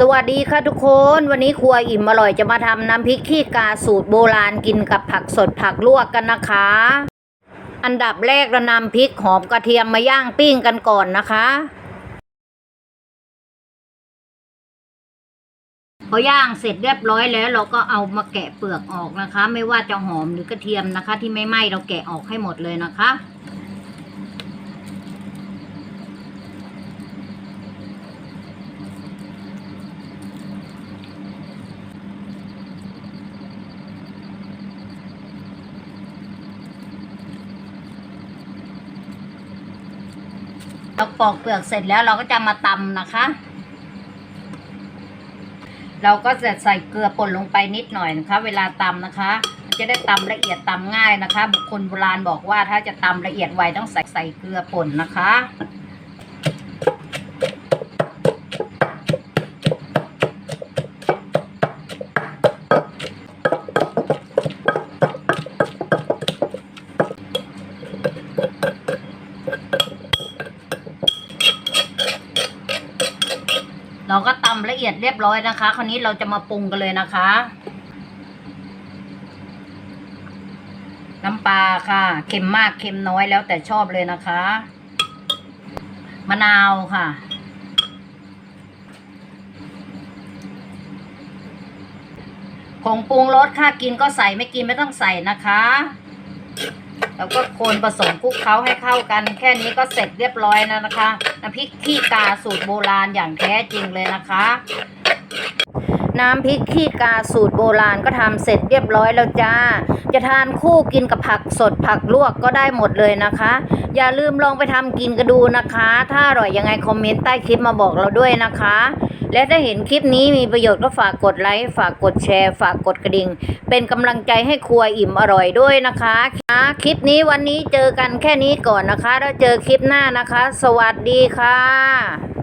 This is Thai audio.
สวัสดีค่ะทุกคนวันนี้ครัวอิ่มอร่อยจะมาทำน้ำพริกขี้กาสูตรโบราณกินกับผักสดผักลวกกันนะคะ อันดับแรกเรานำพริกหอมกระเทียมมาย่างปิ้งกันก่อนนะคะพอย่างเสร็จเรียบร้อยแล้ว เราก็เอามาแกะเปลือกออกนะคะ ไม่ว่าจะหอมหรือกระเทียมนะคะ ที่ไม่ไหม้เราแกะออกให้หมดเลยนะคะ เราปอกเปลือกเสร็จแล้วเราก็จะมาตำนะคะ เราก็จะใส่เกลือป่นลงไปนิดหน่อยนะคะ เวลาตำนะคะ จะได้ตำละเอียดตำง่ายนะคะ บุคคลโบราณบอกว่าถ้าจะตำละเอียดไวต้องใส่ใส่เกลือป่นนะคะ เราก็ตำละเอียดเรียบร้อยนะคะ คราวนี้เราจะมาปรุงกันเลยนะคะ น้ำปลาค่ะ เค็มมากเค็มน้อยแล้วแต่ชอบเลยนะคะ มะนาวค่ะ ผงปรุงรสค่ะกินก็ใส่ไม่กินไม่ต้องใส่นะคะ แล้วก็คนผสมคลุกเคล้าให้เข้ากัน แค่นี้ก็เสร็จเรียบร้อยแล้วนะคะน้ำพริกขี้กาสูตรโบราณอย่างแท้จริงเลยนะคะ น้ำพริกขี้กาสูตรโบราณก็ทำเสร็จเรียบร้อยแล้วจ้า จะทานคู่กินกับผักสดผักลวกก็ได้หมดเลยนะคะ อย่าลืมลองไปทำกินกันดูนะคะ ถ้าอร่อยยังไงคอมเมนต์ใต้คลิปมาบอกเราด้วยนะคะ และถ้าเห็นคลิปนี้มีประโยชน์ก็ฝากกดไลค์ฝากกดแชร์ ฝากกดกระดิ่ง เป็นกำลังใจให้ครัวอิ่มอร่อยด้วยนะคะคลิปนี้วันนี้เจอกันแค่นี้ก่อนนะคะ แล้วเจอคลิปหน้านะคะ สวัสดีค่ะ